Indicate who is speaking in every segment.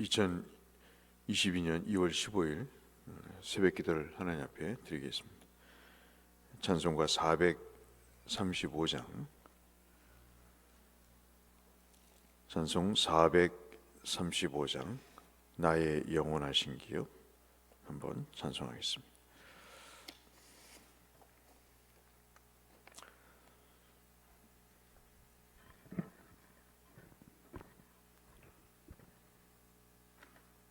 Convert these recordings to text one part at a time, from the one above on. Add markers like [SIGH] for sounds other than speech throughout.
Speaker 1: 2022년 2월 15일 새벽 기도를 하나님 앞에 드리겠습니다. 찬송가 435장 찬송 435장 나의 영원하신 기업 한번 찬송하겠습니다.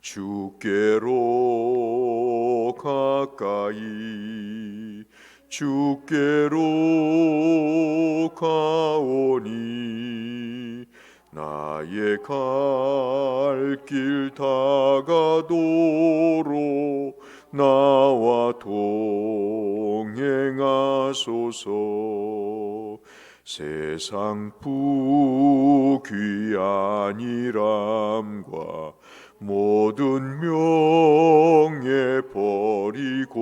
Speaker 1: 주께로 가까이 주께로 가오니 나의 갈 길 다가도록 나와 동행하소서. 세상 부귀한 일함과 모든 명예 버리고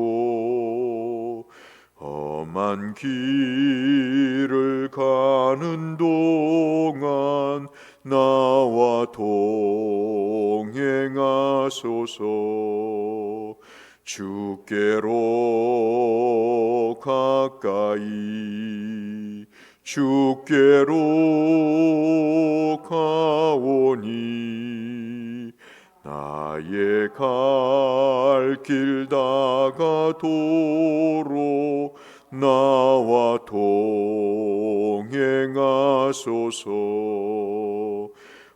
Speaker 1: 험한 길을 가는 동안 나와 동행하소서. 주께로 가까이 주께로 가오니 나의 갈 길 다가도록 나와 동행하소서.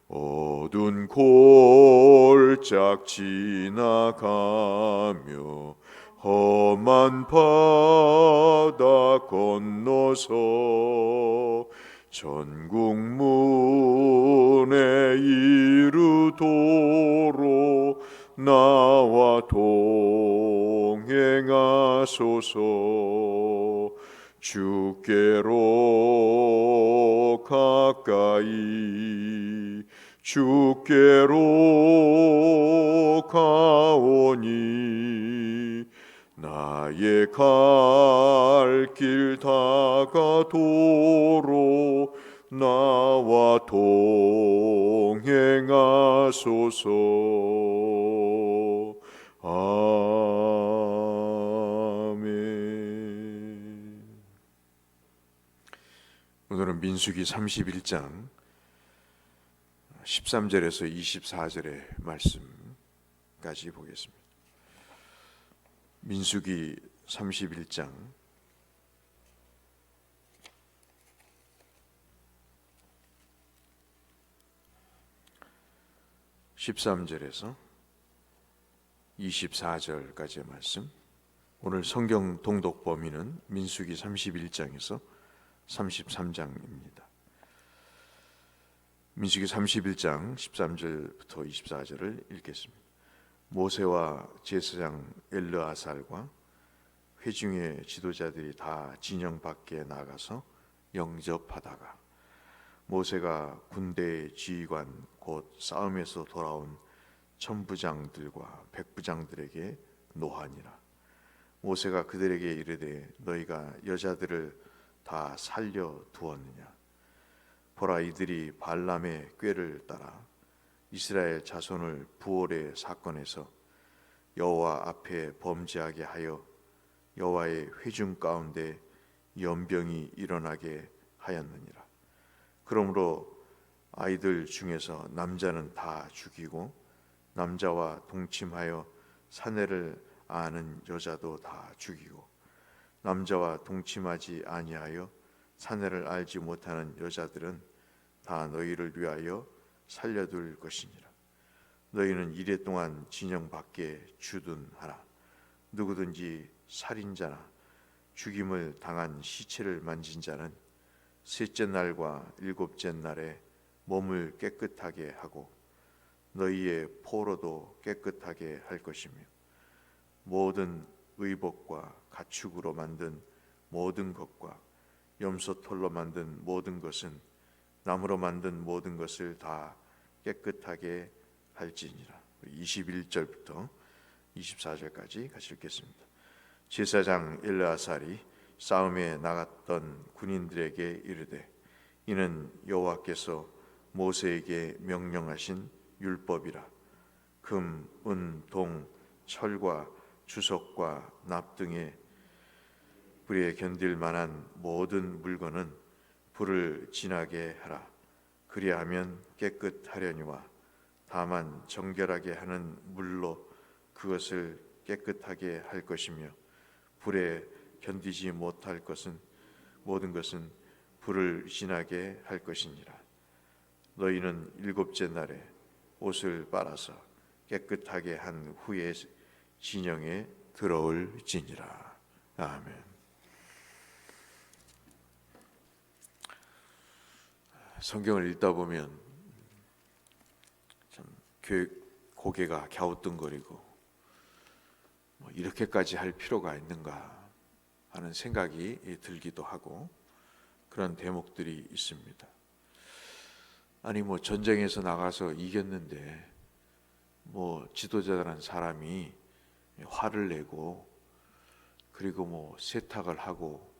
Speaker 1: 어두운 골짝 지나가며 험한 바다 건너서 전국 문에 이르도록 나와 동행하소서. 주께로 가까이 주께로 가오니 나의 갈 길 다가도록 나와 동행하소서 아멘 오늘은 민수기 31장 13절에서 24절의 말씀까지 보겠습니다. 민수기 31장 13절에서 24절까지의 말씀. 오늘 성경 동독 범위는 민수기 31장에서 33장입니다. 민수기 31장 13절부터 24절을 읽겠습니다. 모세와 제사장 엘르아살과 회중의 지도자들이 다 진영 밖에 나가서 영접하다가 모세가 군대의 지휘관 곧 싸움에서 돌아온 천부장들과 백부장들에게 노하니라. 모세가 그들에게 이르되 너희가 여자들을 다 살려 두었느냐? 보라 이들이 발람의 꾀를 따라 이스라엘 자손을 부올의 사건에서 여호와 앞에 범죄하게 하여 여호와의 회중 가운데 연병이 일어나게 하였느니라. 그러므로 아이들 중에서 남자는 다 죽이고 남자와 동침하여 사내를 아는 여자도 다 죽이고 남자와 동침하지 아니하여 사내를 알지 못하는 여자들은 다 너희를 위하여 살려둘 것이니라. 너희는 이래 동안 진영 밖에 주둔하라. 누구든지 살인자나 죽임을 당한 시체를 만진 자는 셋째 날과 일곱째 날에 몸을 깨끗하게 하고 너희의 포로도 깨끗하게 할 것이며 모든 의복과 가축으로 만든 모든 것과 염소털로 만든 모든 것은 나무로 만든 모든 것을 다 깨끗하게 할지니라. 21절부터 24절까지 같이 읽겠습니다. 제사장 엘르아살이 싸움에 나갔던 군인들에게 이르되 이는 여호와께서 모세에게 명령하신 율법이라 금, 은, 동, 철과 주석과 납 등의 불에 견딜 만한 모든 물건은 불을 지나게 하라. 그리하면 깨끗하려니와 다만 정결하게 하는 물로 그것을 깨끗하게 할 것이며 불에 견디지 못할 것은 모든 것은 불을 지나게 할 것이니라. 너희는 일곱째 날에 옷을 빨아서 깨끗하게 한 후에 진영에 들어올지니라. 아멘. 성경을 읽다 보면 참 교회 고개가 갸우뚱거리고 뭐 이렇게까지 할 필요가 있는가 하는 생각이 들기도 하고 그런 대목들이 있습니다. 아니 뭐 전쟁에서 나가서 이겼는데 뭐 지도자라는 사람이 화를 내고 그리고 뭐 세탁을 하고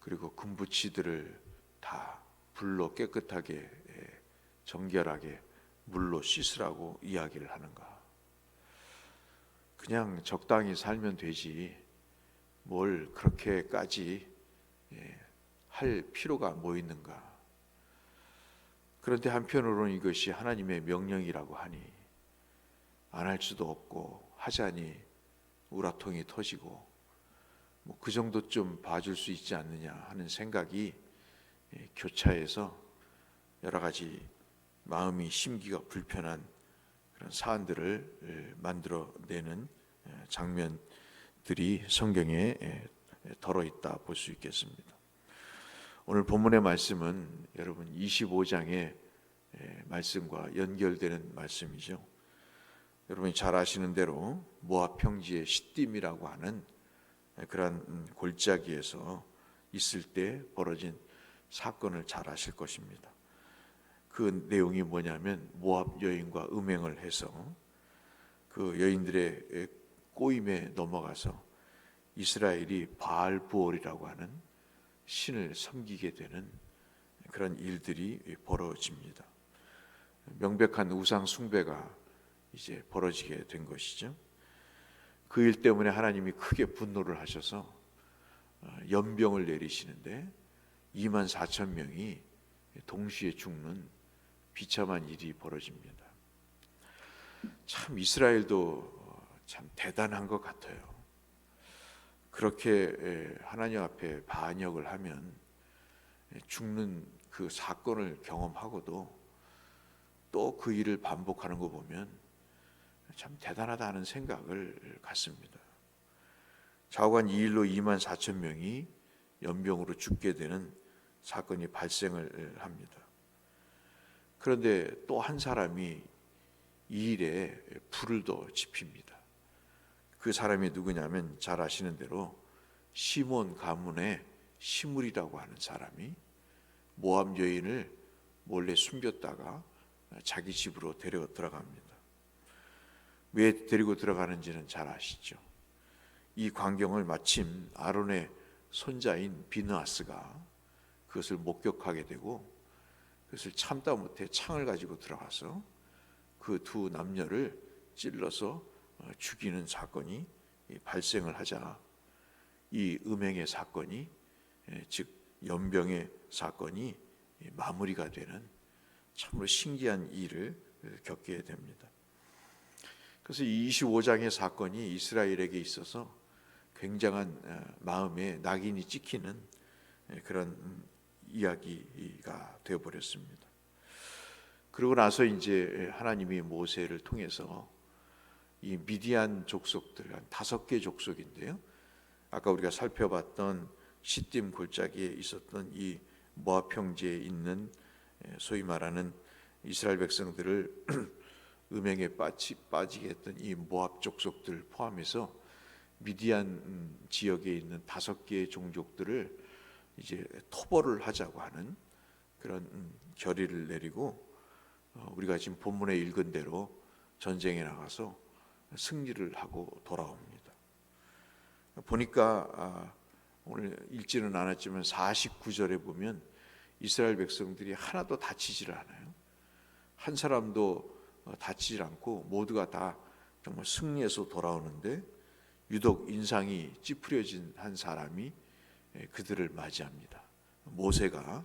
Speaker 1: 그리고 금부치들을 다 불로 깨끗하게 예, 정결하게 물로 씻으라고 이야기를 하는가? 그냥 적당히 살면 되지 뭘 그렇게까지 예, 할 필요가 뭐 있는가? 그런데 한편으로는 이것이 하나님의 명령이라고 하니 안 할 수도 없고 하자니 우라통이 터지고 뭐 그 정도 좀 봐줄 수 있지 않느냐 하는 생각이 예, 교차해서 여러 가지 마음이 심기가 불편한 그런 사안들을 예, 만들어내는 예, 장면들이 성경에 덜어 있다 볼 수 있겠습니다. 오늘 본문의 말씀은 여러분 25장의 말씀과 연결되는 말씀이죠. 여러분이 잘 아시는 대로 모압 평지의 시딤이라고 하는 그러한 골짜기에서 있을 때 벌어진 사건을 잘 아실 것입니다. 그 내용이 뭐냐면 모압 여인과 음행을 해서 그 여인들의 꼬임에 넘어가서 이스라엘이 바알 부올이라고 하는 신을 섬기게 되는 그런 일들이 벌어집니다. 명백한 우상 숭배가 이제 벌어지게 된 것이죠. 그 일 때문에 하나님이 크게 분노를 하셔서 어, 연병을 내리시는데 2만 4천 명이 동시에 죽는 비참한 일이 벌어집니다. 참 이스라엘도 참 대단한 것 같아요. 그렇게 하나님 앞에 반역을 하면 죽는 그 사건을 경험하고도 또 그 일을 반복하는 거 보면 참 대단하다는 생각을 갖습니다. 좌우간 이 일로 2만 4천 명이 연병으로 죽게 되는 사건이 발생을 합니다. 그런데 또 한 사람이 이 일에 불을 더 지핍니다. 그 사람이 누구냐면 잘 아시는 대로 시몬 가문의 시물이라고 하는 사람이 모함 여인을 몰래 숨겼다가 자기 집으로 데려 들어갑니다. 왜 데리고 들어가는지는 잘 아시죠. 이 광경을 마침 아론의 손자인 비느아스가 그것을 목격하게 되고 그것을 참다 못해 창을 가지고 들어가서 그 두 남녀를 찔러서 어, 죽이는 사건이 발생을 하자 이 음행의 사건이 즉 연병의 사건이 마무리가 되는 참으로 신기한 일을 겪게 됩니다. 그래서 25장의 사건이 이스라엘에게 있어서 굉장한 어, 마음에 낙인이 찍히는 그런 이야기가 되어 버렸습니다. 그러고 나서 이제 하나님이 모세를 통해서 이 미디안 족속들 한 다섯 개 족속인데요. 아까 우리가 살펴봤던 시딤 골짜기에 있었던 이 모압 평지에 있는 소위 말하는 이스라엘 백성들을 [CLEARS THROAT] 음행에 빠지, 빠지게 했던 이 모압 족속들 포함해서 미디안 음, 지역에 있는 다섯 개의 종족들을 이제 토벌을 하자고 하는 그런 음, 결의를 내리고 어, 우리가 지금 본문에 읽은 대로 전쟁에 나가서 승리를 하고 돌아옵니다. 보니까 아, 오늘 읽지는 않았지만 49절에 보면 이스라엘 백성들이 하나도 다치질 않아요. 한 사람도 어, 다치질 않고 모두가 다 정말 승리해서 돌아오는데 유독 인상이 찌푸려진 한 사람이 예, 그들을 맞이합니다. 모세가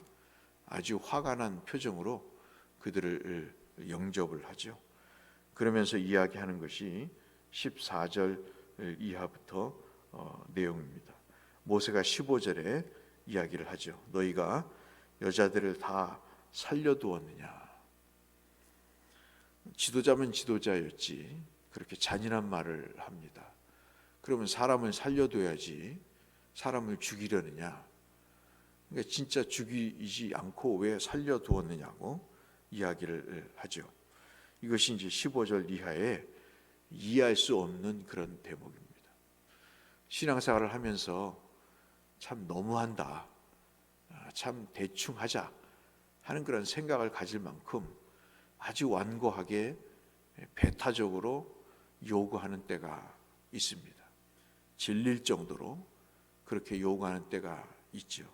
Speaker 1: 아주 화가 난 표정으로 그들을 영접을 하죠. 그러면서 이야기하는 것이 14절 이하부터 어, 내용입니다. 모세가 15절에 이야기를 하죠. 너희가 여자들을 다 살려두었느냐? 지도자면 지도자였지 그렇게 잔인한 말을 합니다. 그러면 사람을 살려둬야지 사람을 죽이려느냐? 그러니까 진짜 죽이지 않고 왜 살려두었느냐고 이야기를 하죠. 이것이 이제 15절 이하에 이해할 수 없는 그런 대목입니다. 신앙생활을 하면서 참 너무한다. 아, 참 대충 하자 하는 그런 생각을 가질 만큼 아주 완고하게 배타적으로 요구하는 때가 있습니다. 질릴 정도로 그렇게 요구하는 때가 있죠.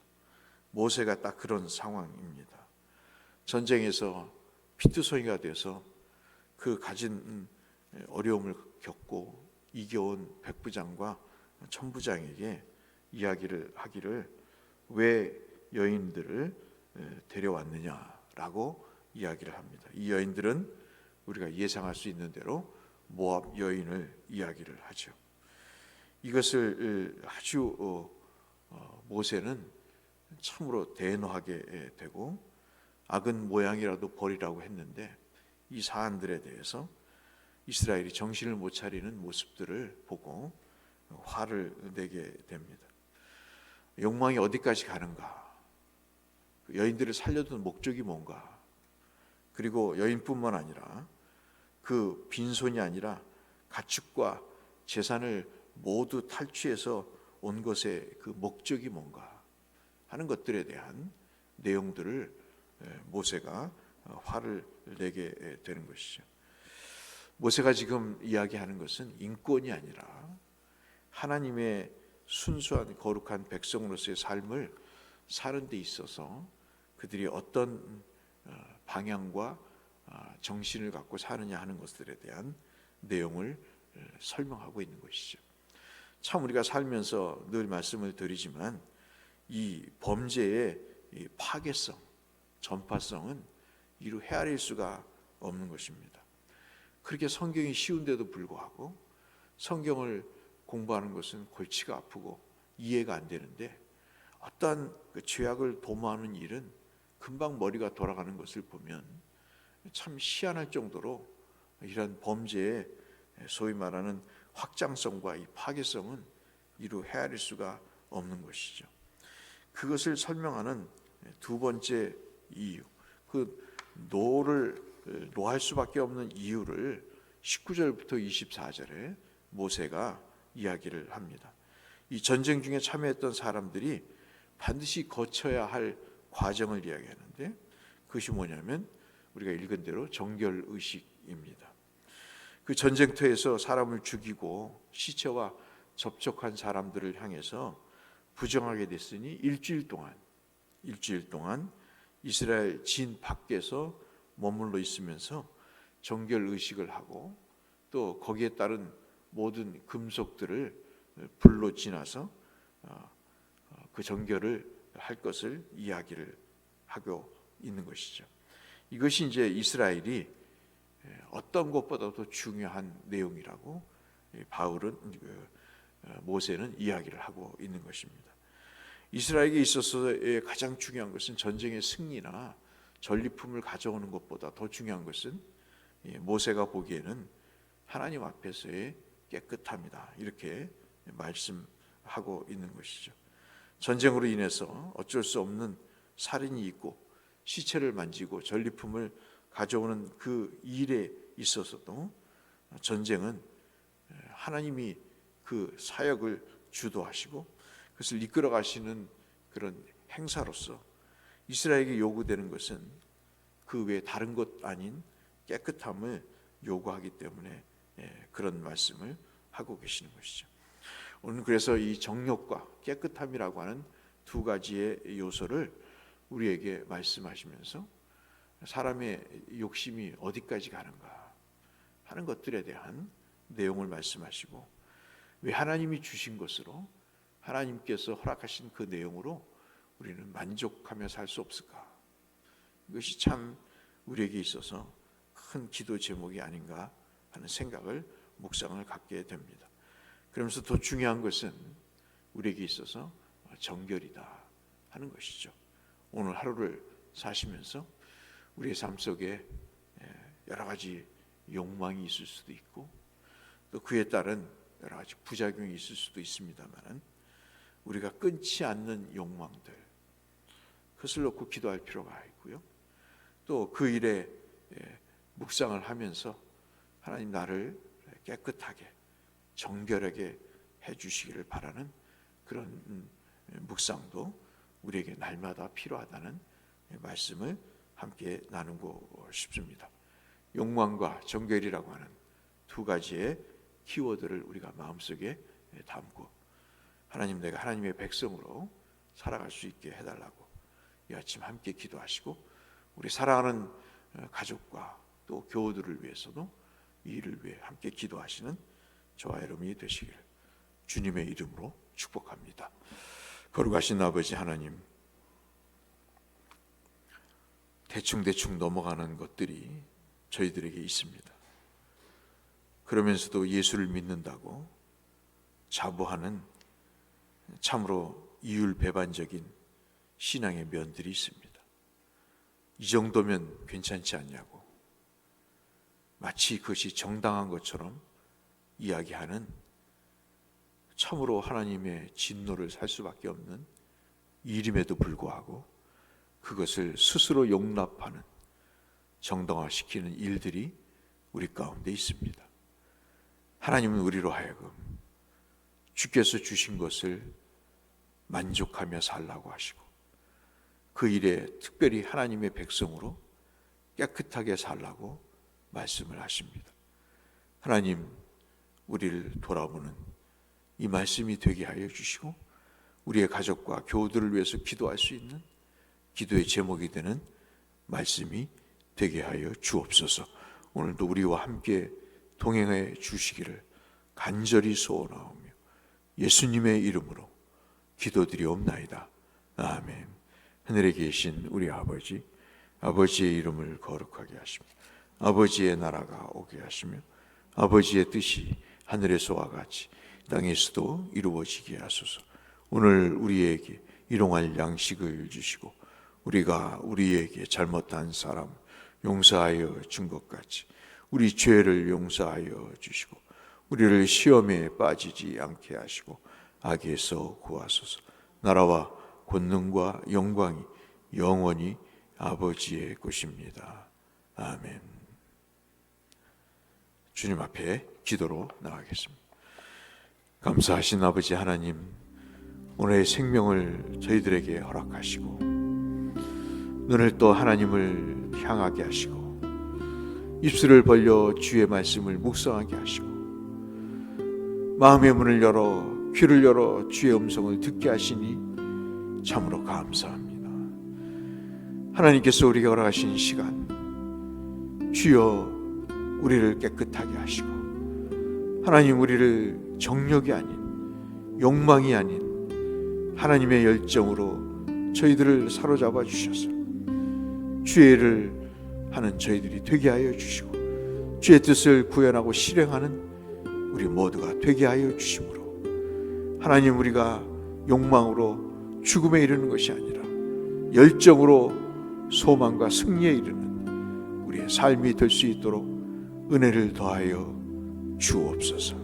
Speaker 1: 모세가 딱 그런 상황입니다. 전쟁에서 피투성이가 돼서 그 가진 어려움을 겪고 이겨온 백부장과 천부장에게 이야기를 하기를 왜 여인들을 데려왔느냐라고 이야기를 합니다. 이 여인들은 우리가 예상할 수 있는 대로 모압 여인을 이야기를 하죠. 이것을 아주 어, 어, 모세는 참으로 대노하게 되고 악은 모양이라도 버리라고 했는데 이 사안들에 대해서 이스라엘이 정신을 못 차리는 모습들을 보고 화를 내게 됩니다. 욕망이 어디까지 가는가? 그 여인들을 살려둔 목적이 뭔가? 그리고 여인뿐만 아니라 그 빈손이 아니라 가축과 재산을 모두 탈취해서 온 것의 그 목적이 뭔가 하는 것들에 대한 내용들을 모세가 어, 화를 내게 되는 것이죠. 모세가 지금 이야기하는 것은 인권이 아니라 하나님의 순수한 거룩한 백성으로서의 삶을 사는 데 있어서 그들이 어떤 어, 방향과 아, 정신을 갖고 사느냐 하는 것들에 대한 내용을 설명하고 있는 것이죠. 참 우리가 살면서 늘 말씀을 드리지만 이 범죄의 파괴성, 전파성은 이루 헤아릴 수가 없는 것입니다. 그렇게 성경이 쉬운데도 불구하고 성경을 공부하는 것은 골치가 아프고 이해가 안 되는데 어떠한 그 죄악을 도모하는 일은 금방 머리가 돌아가는 것을 보면 참 희한할 정도로 이런 범죄의 소위 말하는 확장성과 이 파괴성은 이루 헤아릴 수가 없는 것이죠. 그것을 설명하는 두 번째 이유, 그 노를 노할 수밖에 없는 이유를 19절부터 24절에 모세가 이야기를 합니다. 이 전쟁 중에 참여했던 사람들이 반드시 거쳐야 할 과정을 이야기하는데 그것이 뭐냐면 우리가 읽은 대로 정결 의식입니다. 그 전쟁터에서 사람을 죽이고 시체와 접촉한 사람들을 향해서 부정하게 됐으니 일주일 동안 일주일 동안 이스라엘 진 밖에서 머물러 있으면서 정결 의식을 하고 또 거기에 따른 모든 금속들을 불로 지나서 어, 어, 그 정결을 할 것을 이야기를 하고 있는 것이죠. 이것이 이제 이스라엘이 어떤 것보다도 중요한 내용이라고 바울은 그, 어, 모세는 이야기를 하고 있는 것입니다. 이스라엘에게 있어서의 가장 중요한 것은 전쟁의 승리나 전리품을 가져오는 것보다 더 중요한 것은 모세가 보기에는 하나님 앞에서의 깨끗함이다. 이렇게 말씀하고 있는 것이죠. 전쟁으로 인해서 어쩔 수 없는 살인이 있고 시체를 만지고 전리품을 가져오는 그 일에 있어서도 전쟁은 하나님이 그 사역을 주도하시고 그것을 이끌어 가시는 그런 행사로서 이스라엘에게 요구되는 것은 그 외에 다른 것 아닌 깨끗함을 요구하기 때문에 예, 그런 말씀을 하고 계시는 것이죠. 오늘 그래서 이 정욕과 깨끗함이라고 하는 두 가지의 요소를 우리에게 말씀하시면서 사람의 욕심이 어디까지 가는가 하는 것들에 대한 내용을 말씀하시고 왜 하나님이 주신 것으로 하나님께서 허락하신 그 내용으로 우리는 만족하며 살 수 없을까? 이것이 참 우리에게 있어서 큰 기도 제목이 아닌가 하는 생각을 묵상을 갖게 됩니다. 그러면서 더 중요한 것은 우리에게 있어서 정결이다 하는 것이죠. 오늘 하루를 사시면서 우리의 삶 속에 여러 가지 욕망이 있을 수도 있고 또 그에 따른 여러 가지 부작용이 있을 수도 있습니다만은 우리가 끊지 않는 욕망들 그것을 놓고 기도할 필요가 있고요. 또 그 일에 묵상을 하면서 하나님 나를 깨끗하게 정결하게 해 주시기를 바라는 그런 음, 묵상도 우리에게 날마다 필요하다는 말씀을 함께 나누고 싶습니다. 욕망과 정결이라고 하는 두 가지의 키워드를 우리가 마음속에 담고 하나님 내가 하나님의 백성으로 살아갈 수 있게 해달라고 이 아침 함께 기도하시고 우리 사랑하는 가족과 또 교우들을 위해서도 이 일을 위해 함께 기도하시는 저와 여러분이 되시길 주님의 이름으로 축복합니다. 거룩하신 아버지 하나님 대충대충 넘어가는 것들이 저희들에게 있습니다. 그러면서도 예수를 믿는다고 자부하는 참으로 이율배반적인 신앙의 면들이 있습니다. 이 정도면 괜찮지 않냐고 마치 그것이 정당한 것처럼 이야기하는 참으로 하나님의 진노를 살 수밖에 없는 일임에도 불구하고 그것을 스스로 용납하는 정당화시키는 일들이 우리 가운데 있습니다. 하나님은 우리로 하여금 주께서 주신 것을 만족하며 살라고 하시고 그 일에 특별히 하나님의 백성으로 깨끗하게 살라고 말씀을 하십니다. 하나님, 우리를 돌아보는 이 말씀이 되게 하여 주시고 우리의 가족과 교우들을 위해서 기도할 수 있는 기도의 제목이 되는 말씀이 되게 하여 주옵소서. 오늘도 우리와 함께 동행해 주시기를 간절히 소원하오며 예수님의 이름으로 기도드리옵나이다. 아멘. 하늘에 계신 우리 아버지, 아버지의 이름을 거룩하게 하시며 아버지의 나라가 오게 하시며 아버지의 뜻이 하늘에서와 같이 땅에서도 이루어지게 하소서. 오늘 우리에게 일용할 양식을 주시고 우리가 우리에게 잘못한 사람 용서하여 준 것 같이 우리 죄를 용서하여 주시고 우리를 시험에 빠지지 않게 하시고 악에서 구하소서. 나라와 권능과 영광이 영원히 아버지의 것입니다. 아멘. 주님 앞에 기도로 나가겠습니다. 감사하신 아버지 하나님, 오늘의 생명을 저희들에게 허락하시고, 눈을 또 하나님을 향하게 하시고, 입술을 벌려 주의 말씀을 묵상하게 하시고, 마음의 문을 열어, 귀를 열어 주의 음성을 듣게 하시니 참으로 감사합니다. 하나님께서 우리가 허락하신 시간, 주여 우리를 깨끗하게 하시고, 하나님 우리를 정력이 아닌 욕망이 아닌 하나님의 열정으로 저희들을 사로잡아 주셔서 주의를 하는 저희들이 되게 하여 주시고 주의 뜻을 구현하고 실행하는 우리 모두가 되게 하여 주심으로 하나님 우리가 욕망으로 죽음에 이르는 것이 아니라 열정으로 소망과 승리에 이르는 우리의 삶이 될 수 있도록 은혜를 더하여 주옵소서.